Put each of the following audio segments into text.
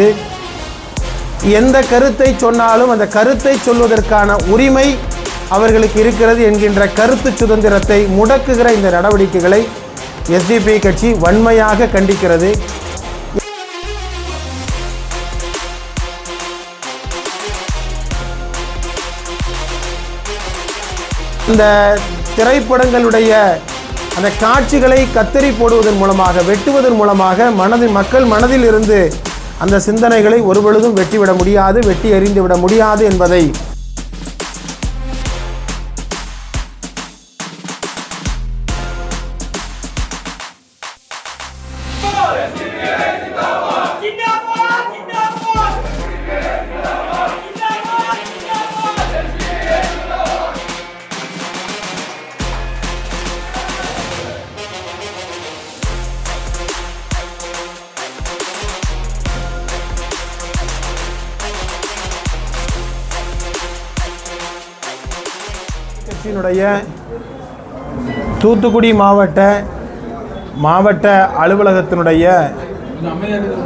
இருக்கிறது எந்த கருத்தை சொன்னாலும் அந்த கருத்தை சொல்வதற்கான உரிமை அவர்களுக்கு இருக்கிறது என்கின்ற கருத்து சுதந்திரத்தை முடக்குகிற இந்த நடவடிக்கைகளை எஸ்டிபி கட்சி வன்மையாக கண்டிக்கிறது. இந்த திரைப்படங்களுடைய அந்த காட்சிகளை கத்தரி போடுவதன் மூலமாக வெட்டுவதன் மூலமாக மனதில் மக்கள் மனதில் இருந்து அந்த சிந்தனைகளை ஒருபொழுதும் வெட்டிவிட முடியாது வெட்டி எறிந்து விட முடியாது என்பதை கட்சியினுடைய தூத்துக்குடி மாவட்ட மாவட்ட அலுவலகத்தினுடைய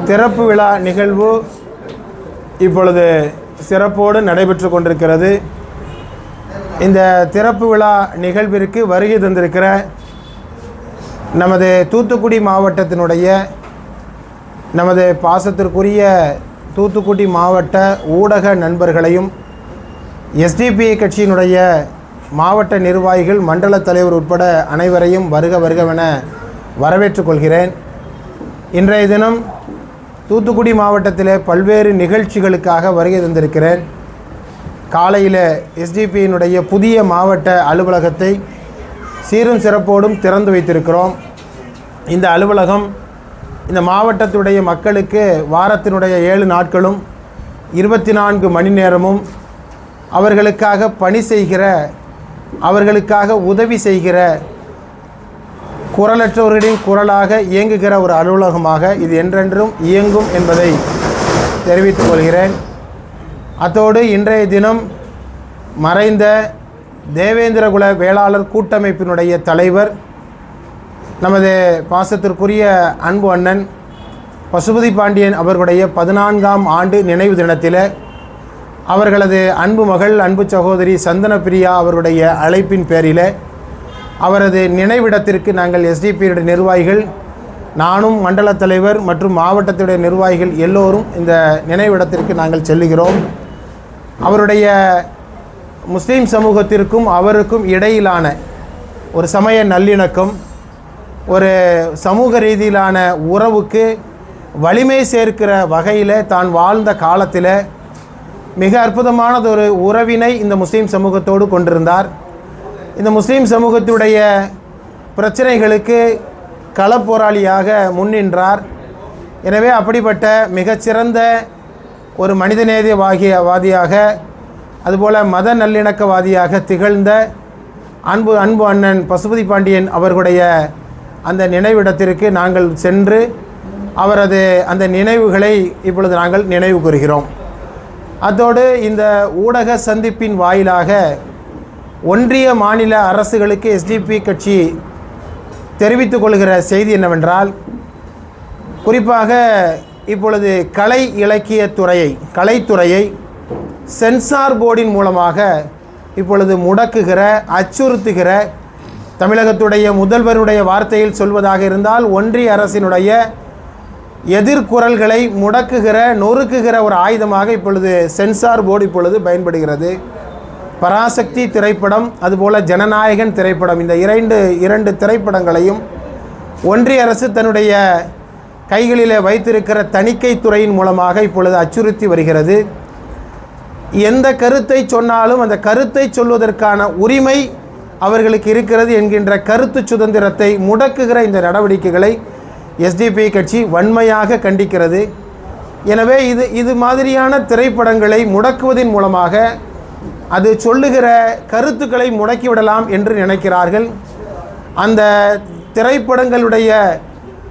திறப்பு விழா நிகழ்வு இப்பொழுது சிறப்போடு நடைபெற்று கொண்டிருக்கிறது. இந்த திறப்பு விழா நிகழ்விற்கு வருகை தந்திருக்கிற நமது தூத்துக்குடி மாவட்டத்தினுடைய நமது பாசத்திற்குரிய தூத்துக்குடி மாவட்ட ஊடக நண்பர்களையும் எஸ்டிபி கட்சியினுடைய மாவட்ட நிர்வாகிகள் மண்டல தலைவர் உட்பட அனைவரையும் வருக வருகவென வரவேற்றுக் கொள்கிறேன். இன்றைய தினம் தூத்துக்குடி மாவட்டத்தில் பல்வேறு நிகழ்ச்சிகளுக்காக வருகை தந்திருக்கிறேன். காலையில் எஸ்டிபியினுடைய புதிய மாவட்ட அலுவலகத்தை சீரும் சிறப்போடும் திறந்து வைத்திருக்கிறோம். இந்த அலுவலகம் இந்த மாவட்டத்துடைய மக்களுக்கு வாரத்தினுடைய ஏழு நாட்களும் இருபத்தி நான்கு மணி நேரமும் அவர்களுக்காக பணி செய்கிற அவர்களுக்காக உதவி செய்கிற குரலற்றவர்களின் குரலாக இயங்குகிற ஒரு அலுவலகமாக இது என்றென்றும் இயங்கும் என்பதை தெரிவித்துக் கொள்கிறேன். அத்தோடு இன்றைய தினம் மறைந்த தேவேந்திரகுல வேளாளர் கூட்டமைப்பினுடைய தலைவர் நமது பாசத்திற்குரிய அன்பு அண்ணன் பசுபதி பாண்டியன் அவர்களுடைய பதினான்காம் ஆண்டு நினைவு தினத்தில் அவர்களது அன்பு மகள் அன்பு சகோதரி சந்தனப்பிரியா அவருடைய அழைப்பின் பேரில் அவரது நினைவிடத்திற்கு நாங்கள் எஸ்டிபியுடைய நிர்வாகிகள் நானும் மண்டல தலைவர் மற்றும் மாவட்டத்துடைய நிர்வாகிகள் எல்லோரும் இந்த நினைவிடத்திற்கு நாங்கள் செல்லுகிறோம். அவருடைய முஸ்லீம் சமூகத்திற்கும் அவருக்கும் இடையிலான ஒரு சமய நல்லிணக்கம் ஒரு சமூக ரீதியிலான உறவுக்கு வலிமை சேர்க்கிற வகையில் தான் வாழ்ந்த காலத்தில் மிக அற்புதமானதொரு உறவினை இந்த முஸ்லீம் சமூகத்தோடு கொண்டிருந்தார். இந்த முஸ்லீம் சமூகத்துடைய பிரச்சனைகளுக்கு களப்போராளியாக முன்னின்றார் எனவே அப்படிப்பட்ட மிகச்சிறந்த ஒரு மனிதநேதவாகிய வாதியாக அதுபோல் மத நல்லிணக்கவாதியாக திகழ்ந்த அன்பு அன்பு அண்ணன் பசுபதி பாண்டியன் அவர்களுடைய அந்த நினைவிடத்திற்கு நாங்கள் சென்று அவரது அந்த நினைவுகளை இப்பொழுது நாங்கள் நினைவு கூறுகிறோம். அதோடு இந்த ஊடக சந்திப்பின் வாயிலாக ஒன்றிய மாநில அரசுகளுக்கு எஸ்டிபி கட்சி தெரிவித்துக் கொள்கிற செய்தி என்னவென்றால் குறிப்பாக இப்பொழுது கலை இலக்கிய துறையை கலைத்துறையை சென்சார் போர்டின் மூலமாக இப்பொழுது முடக்குகிற அச்சுறுத்துகிற தமிழகத்துடைய முதல்வருடைய வார்த்தையில் சொல்வதாக இருந்தால் ஒன்றிய அரசினுடைய எதிர்குரல்களை முடக்குகிற நொறுக்குகிற ஒரு ஆயுதமாக இப்பொழுது சென்சார் போர்டு இப்பொழுது பயன்படுகிறது. பராசக்தி திரைப்படம் அதுபோல ஜனநாயகன் திரைப்படம் இந்த இரண்டு இரண்டு திரைப்படங்களையும் ஒன்றிய அரசு தன்னுடைய கைகளிலே வைத்திருக்கிற தணிக்கை துறையின் மூலமாக இப்பொழுது அச்சுறுத்தி வருகிறது. எந்த கருத்தை சொன்னாலும் அந்த கருத்தை சொல்வதற்கான உரிமை அவர்களுக்கு இருக்கிறது என்கின்ற கருத்து சுதந்திரத்தை முடக்குகிற இந்த நடவடிக்கைகளை எஸ்டிபி கட்சி வன்மையாக கண்டிக்கிறது. எனவே இது இது மாதிரியான திரைப்படங்களை முடக்குவதன் மூலமாக அது சொல்லுகிற கருத்துக்களை முடக்கிவிடலாம் என்று நினைக்கிறார்கள். அந்த திரைப்படங்களுடைய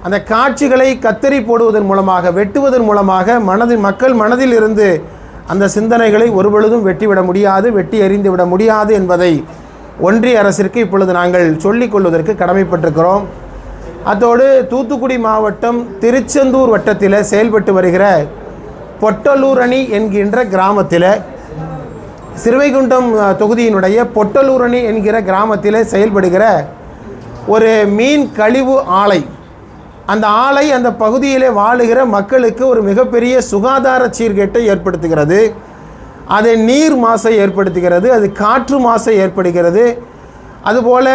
அந்த காட்சிகளை கத்தரி போடுவதன் மூலமாக வெட்டுவதன் மூலமாக மனதில் மக்கள் மனதில் இருந்து அந்த சிந்தனைகளை ஒருபொழுதும் வெட்டிவிட முடியாது வெட்டி எறிந்து விட முடியாது என்பதை ஒன்றிய அரசிற்கு இப்பொழுது நாங்கள் சொல்லிக் கொள்வதற்கு கடமைப்பட்டிருக்கிறோம். அதோடு தூத்துக்குடி மாவட்டம் திருச்செந்தூர் வட்டத்தில் செயல்பட்டு வருகிற பொட்டலூரணி என்கின்ற கிராமத்தில் சிறுவைகுண்டம் தொகுதியினுடைய பொட்டலூரணி என்கிற கிராமத்தில் செயல்படுகிற ஒரு மீன் கழிவு ஆலை. அந்த ஆலை அந்த பகுதியிலே வாழுகிற மக்களுக்கு ஒரு மிகப்பெரிய சுகாதார சீர்கேட்டை ஏற்படுத்துகிறது. அது நீர் மாசை ஏற்படுத்துகிறது அது காற்று மாசை ஏற்படுகிறது. அதுபோல்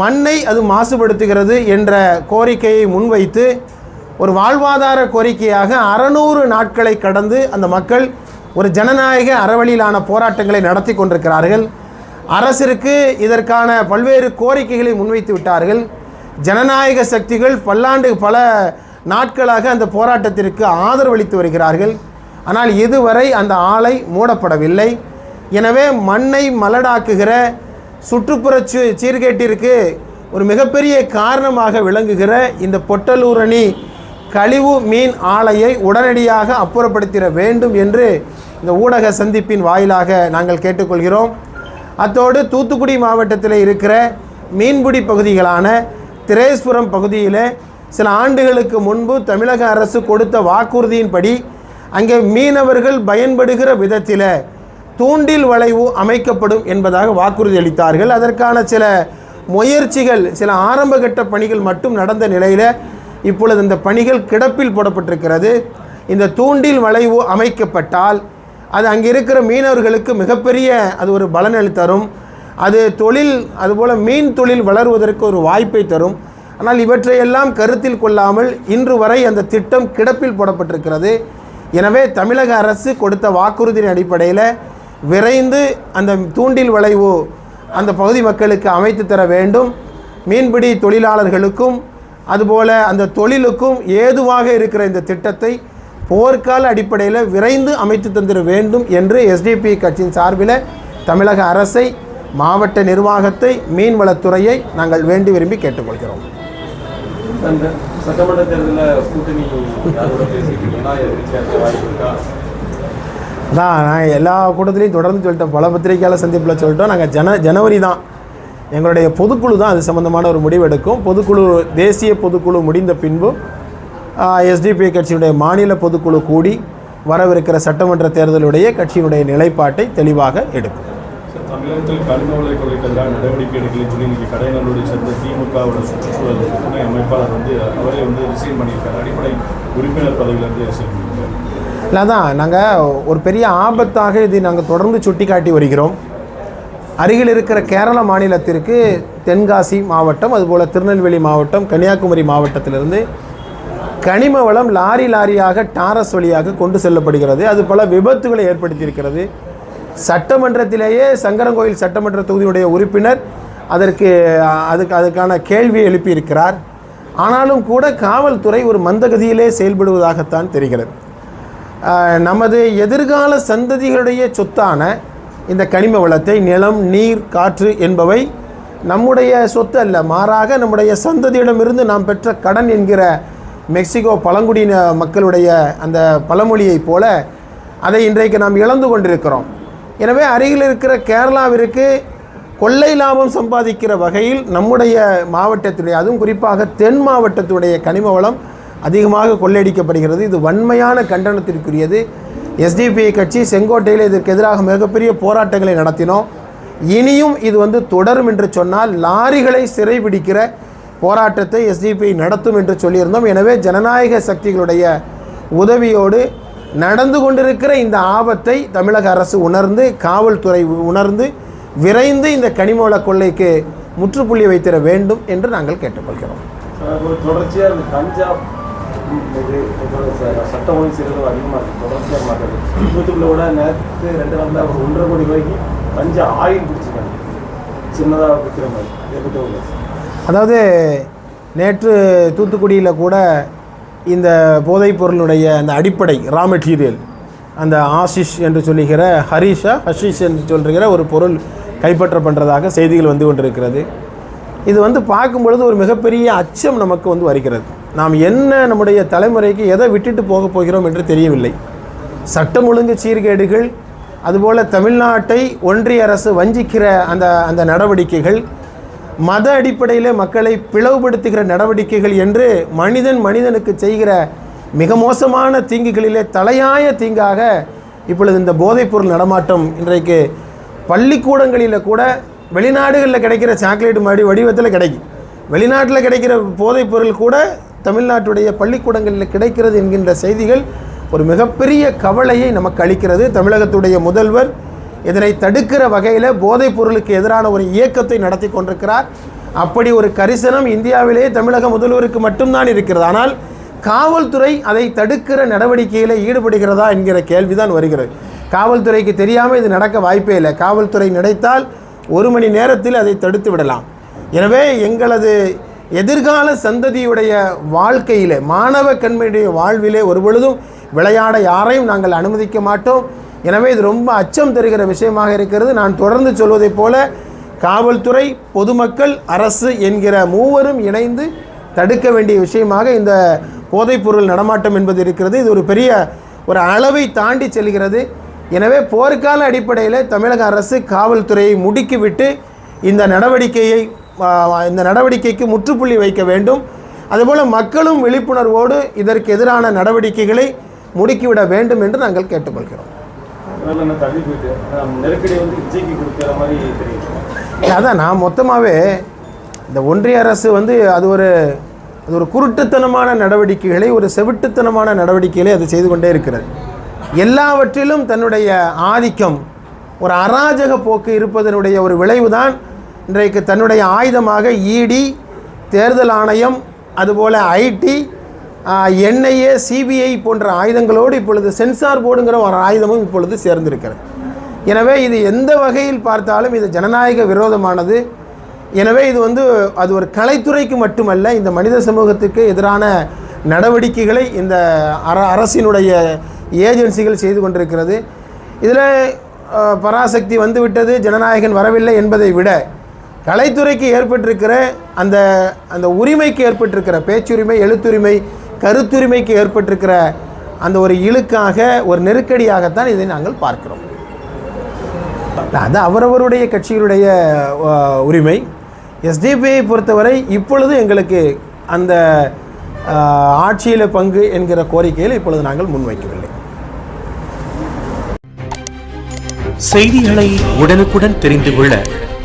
மண்ணை அது மாசுபடுத்துகிறது என்ற கோரிக்கையை முன்வைத்து ஒரு வாழ்வாதார கோரிக்கையாக அறநூறு நாட்களை கடந்து அந்த மக்கள் ஒரு ஜனநாயக அறவழியிலான போராட்டங்களை நடத்தி கொண்டிருக்கிறார்கள். அரசிற்கு இதற்கான பல்வேறு கோரிக்கைகளை முன்வைத்து விட்டார்கள். ஜனநாயக சக்திகள் பல்லாண்டு பல நாட்களாக அந்த போராட்டத்திற்கு ஆதரவளித்து வருகிறார்கள். ஆனால் இதுவரை அந்த ஆலை மூடப்படவில்லை. எனவே மண்ணை மலடாக்குகிற சுற்றுப்புற சீ- சீர்கேட்டிற்கு ஒரு மிகப்பெரிய காரணமாக விளங்குகிற இந்த பொட்டலூரணி கழிவு மீன் ஆலையை உடனடியாக அப்புறப்படுத்திட வேண்டும் என்று இந்த ஊடக சந்திப்பின் வாயிலாக நாங்கள் கேட்டுக்கொள்கிறோம். அத்தோடு தூத்துக்குடி மாவட்டத்தில் இருக்கிற மீன்பிடி பகுதிகளான திரேஸ்புரம் பகுதியில் சில ஆண்டுகளுக்கு முன்பு தமிழக அரசு கொடுத்த வாக்குறுதியின்படி அங்கே மீனவர்கள் பயன்படுகிற விதத்தில் தூண்டில் வளைவு அமைக்கப்படும் என்பதாக வாக்குறுதி அளித்தார்கள். அதற்கான சில முயற்சிகள் சில ஆரம்பகட்ட பணிகள் மட்டும் நடந்த நிலையில் இப்பொழுது இந்த பணிகள் கிடப்பில் போடப்பட்டிருக்கிறது. இந்த தூண்டில் வளைவு அமைக்கப்பட்டால் அது அங்கே இருக்கிற மீனவர்களுக்கு மிகப்பெரிய அது ஒரு பலனளி தரும். அது தொழில் அதுபோல் மீன் தொழில் வளருவதற்கு ஒரு வாய்ப்பை தரும். ஆனால் இவற்றையெல்லாம் கருத்தில் கொள்ளாமல் இன்று வரை அந்த திட்டம் கிடப்பில் போடப்பட்டிருக்கிறது. எனவே தமிழக அரசு கொடுத்த வாக்குறுதியின் அடிப்படையில் விரைந்து அந்த தூண்டில் வளைவு அந்த பகுதி மக்களுக்கு அமைத்து தர வேண்டும். மீன்பிடி தொழிலாளர்களுக்கும் அதுபோல அந்த தொழிலுக்கும் ஏதுவாக இருக்கிற இந்த திட்டத்தை போர்க்கால அடிப்படையில் விரைந்து அமைத்து தந்திட வேண்டும் என்று எஸ்டிபி கட்சியின் சார்பில் தமிழக அரசை மாவட்ட நிர்வாகத்தை மீன்வளத்துறையை நாங்கள் வேண்டி விரும்பி கேட்டுக்கொள்கிறோம். சட்டமன்ற தேர்தலில் கூட்டணி யாரோட அதான் நான் எல்லா கூட்டத்திலையும் தொடர்ந்து சொல்லிட்டோம் பல பத்திரிகையாளர் சந்திப்பில் சொல்லிட்டோம். நாங்கள் ஜன ஜனவரி தான். எங்களுடைய பொதுக்குழு தான் அது சம்மந்தமான ஒரு முடிவு எடுக்கும். பொதுக்குழு தேசிய பொதுக்குழு முடிந்த பின்பு எஸ்டிபி கட்சியினுடைய மாநில பொதுக்குழு கூடி வரவிருக்கிற சட்டமன்ற தேர்தலுடைய கட்சியினுடைய நிலைப்பாட்டை தெளிவாக எடுக்கும். தமிழகத்தில் கனிம வள கொலைக்கு எதிராக நடவடிக்கை எடுக்கலன்னு சொல்லி இன்னைக்கு கடைநல்லூரை சேர்ந்த திமுகவோட சுற்றுச்சூழல் துணை அமைப்பாளர் வந்து அவரே வந்து ரிசைன் பண்ணியிருக்காரு. அடிப்படை உறுப்பினர் பதவியிலிருந்து ரிசைன் இல்லை தான் நாங்கள் ஒரு பெரிய ஆபத்தாக இது நாங்கள் தொடர்ந்து சுட்டிக்காட்டி வருகிறோம். அருகில் இருக்கிற கேரள மாநிலத்திற்கு தென்காசி மாவட்டம் அதுபோல் திருநெல்வேலி மாவட்டம் கன்னியாகுமரி மாவட்டத்திலிருந்து கனிம வளம் லாரி லாரியாக டாரஸ் வழியாக கொண்டு செல்லப்படுகிறது. அது பல விபத்துகளை ஏற்படுத்தியிருக்கிறது. சட்டமன்றத்திலேயே சங்கரங்கோயில் சட்டமன்ற தொகுதியுடைய உறுப்பினர் அதற்கு அதுக்கு அதுக்கான கேள்வியை எழுப்பியிருக்கிறார். ஆனாலும் கூட காவல்துறை ஒரு மந்தகதியிலே செயல்படுவதாகத்தான் தெரிகிறது. நமது எதிர்கால சந்ததிகளுடைய சொத்தான இந்த கனிம வளத்தை நிலம் நீர் காற்று என்பவை நம்முடைய சொத்து அல்ல மாறாக நம்முடைய சந்ததியிடமிருந்து நாம் பெற்ற கடன் என்கிற மெக்சிகோ பழங்குடியின மக்களுடைய அந்த பழமொழியைப் போல அதை இன்றைக்கு நாம் இழந்து கொண்டிருக்கிறோம். எனவே அருகில் இருக்கிற கேரளாவிற்கு கொள்ளை லாபம் சம்பாதிக்கிற வகையில் நம்முடைய மாவட்டத்துடைய அதுவும் குறிப்பாக தென் மாவட்டத்துடைய கனிம வளம் அதிகமாக கொள்ளையடிக்கப்படுகிறது. இது வன்மையான கண்டனத்திற்குரியது. எஸ்டிபிஐ கட்சி செங்கோட்டையில் இதற்கு எதிராக மிகப்பெரிய போராட்டங்களை நடத்தினோம். இனியும் இது வந்து தொடரும் என்று சொன்னால் லாரிகளை சிறைபிடிக்கிற போராட்டத்தை எஸ்டிபிஐ நடத்தும் என்று சொல்லியிருந்தோம். எனவே ஜனநாயக சக்திகளுடைய உதவியோடு நடந்து கொண்டிருக்கிற இந்த ஆபத்தை தமிழக அரசு உணர்ந்து காவல்துறை உணர்ந்து விரைந்து இந்த கனிமவள கொள்ளைக்கு முற்றுப்புள்ளி வைத்திட வேண்டும் என்று நாங்கள் கேட்டுக்கொள்கிறோம். தொடர்ச்சியாக கஞ்சா சட்ட ஒழுங்கு சீரழிவு அதிகமாக இருக்குது தொடர்ச்சியாக மாட்டது. தூத்துக்குள்ள நேற்று ரெண்டு நாளில் ஒரு ஒன்றரை கோடி ரூபாய்க்கு கஞ்சா ஆயில் பிடிச்சிருக்காங்க சின்னதாக விற்கிற மாதிரி இதை அதாவது நேற்று தூத்துக்குடியில் கூட இந்த போதைப் பொருளுடைய அந்த அடிப்படை ரா மெட்டீரியல் அந்த ஆஷிஷ் என்று சொல்லுகிற ஹரிஷா ஹஷிஷ் என்று சொல்கிற ஒரு பொருள் கைப்பற்றப்படுறதாக செய்திகள் வந்து கொண்டிருக்கிறது. இது வந்து பார்க்கும் பொழுது ஒரு மிகப்பெரிய அச்சம் நமக்கு வந்து வருகிறது. நாம் என்ன நம்முடைய தலைமுறைக்கு எதை விட்டுட்டு போக போகிறோம் என்று தெரியவில்லை. சட்டம் ஒழுங்கு சீர்கேடுகள் அதுபோல் தமிழ்நாட்டை ஒன்றிய அரசு வஞ்சிக்கிற அந்த அந்த நடவடிக்கைகள் மத அடிப்படையில் மக்களை பிளவுபடுத்துகிற நடவடிக்கைகள் என்று மனிதன் மனிதனுக்கு செய்கிற மிக மோசமான தீங்குகளிலே தலையாய தீங்காக இப்பொழுது இந்த போதைப்பொருள் நடமாட்டம் இன்றைக்கு பள்ளிக்கூடங்களில் கூட வெளிநாடுகளில் கிடைக்கிற சாக்லேட் மாதிரி வடிவத்தில் கிடைக்கும். வெளிநாட்டில் கிடைக்கிற போதைப்பொருள் கூட தமிழ்நாட்டுடைய பள்ளிக்கூடங்களில் கிடைக்கிறது என்கின்ற செய்திகள் ஒரு மிகப்பெரிய கவலையை நமக்கு அளிக்கிறது. தமிழகத்துடைய முதல்வர் இதனை தடுக்கிற வகையில் போதைப் பொருளுக்கு எதிரான ஒரு இயக்கத்தை நடத்தி கொண்டிருக்கிறார். அப்படி ஒரு கரிசனம் இந்தியாவிலே தமிழக முதல்வருக்கு மட்டும்தான் இருக்கிறது. ஆனால் காவல்துறை அதை தடுக்கிற நடவடிக்கையில் ஈடுபடுகிறதா என்கிற கேள்விதான் வருகிறது. காவல்துறைக்கு தெரியாமல் இது நடக்க வாய்ப்பே இல்லை. காவல்துறை நினைத்தால் ஒரு மணி நேரத்தில் அதை தடுத்து விடலாம். எனவே எங்களது எதிர்கால சந்ததியுடைய வாழ்க்கையிலே மாணவ கண்மையுடைய வாழ்விலே ஒரு பொழுதும் விளையாட யாரையும் நாங்கள் அனுமதிக்க மாட்டோம். எனவே இது ரொம்ப அச்சம் தருகிற விஷயமாக இருக்கிறது. நான் தொடர்ந்து சொல்வதைப் போல காவல்துறை பொதுமக்கள் அரசு என்கிற மூவரும் இணைந்து தடுக்க வேண்டிய விஷயமாக இந்த போதைப்பொருள் நடமாட்டம் என்பது இருக்கிறது. இது ஒரு பெரிய ஒரு அளவை தாண்டி செல்கிறது. எனவே போர்க்கால அடிப்படையில் தமிழக அரசு காவல்துறையை முடுக்கிவிட்டு இந்த நடவடிக்கையை இந்த நடவடிக்கைக்கு முற்றுப்புள்ளி வைக்க வேண்டும். அதுபோல் மக்களும் விழிப்புணர்வோடு இதற்கு எதிரான நடவடிக்கைகளை முடுக்கிவிட வேண்டும் என்று நாங்கள் கேட்டுக்கொள்கிறோம். அதான் நான் மொத்தமாகவே இந்த ஒன்றிய அரசு வந்து அது ஒரு அது ஒரு குருட்டுத்தனமான நடவடிக்கைகளை ஒரு செவிட்டுத்தனமான நடவடிக்கைகளை அது செய்து கொண்டே இருக்கிறது. எல்லாவற்றிலும் தன்னுடைய ஆதிக்கம் ஒரு அராஜக போக்கு இருப்பதனுடைய ஒரு விளைவுதான் இன்றைக்கு தன்னுடைய ஆயுதமாக இடி தேர்தல் ஆணையம் அதுபோல் ஐடி என்ஐஏ சிபிஐ போன்ற ஆயுதங்களோடு இப்பொழுது சென்சார் போர்டுங்கிற ஒரு ஆயுதமும் இப்பொழுது சேர்ந்திருக்கிறது. எனவே இது எந்த வகையில் பார்த்தாலும் இது ஜனநாயக விரோதமானது. எனவே இது வந்து அது ஒரு கலைத்துறைக்கு மட்டுமல்ல இந்த மனித சமூகத்துக்கு எதிரான நடவடிக்கைகளை இந்த அர அரசினுடைய ஏஜென்சிகள் செய்து கொண்டிருக்கிறது. இதில் பராசக்தி வந்துவிட்டது ஜனநாயகன் வரவில்லை என்பதை விட கலைத்துறைக்கு ஏற்பட்டிருக்கிற அந்த அந்த உரிமைக்கு ஏற்பட்டிருக்கிற பேச்சுரிமை எழுத்துரிமை கருத்துரிமைக்கு ஏற்பட்டிருக்கிற அந்த ஒரு இழுக்காக ஒரு நெருக்கடியாகத்தான் இதை நாங்கள் பார்க்கிறோம். அது அவரவருடைய கட்சிகளுடைய உரிமை. எஸ்டிபிஐ பொறுத்தவரை இப்பொழுது எங்களுக்கு அந்த ஆட்சியில் பங்கு என்கிற கோரிக்கையில் இப்பொழுது நாங்கள் முன்வைக்கவில்லை. செய்திகளை உடனுக்குடன் தெரிந்து கொள்ள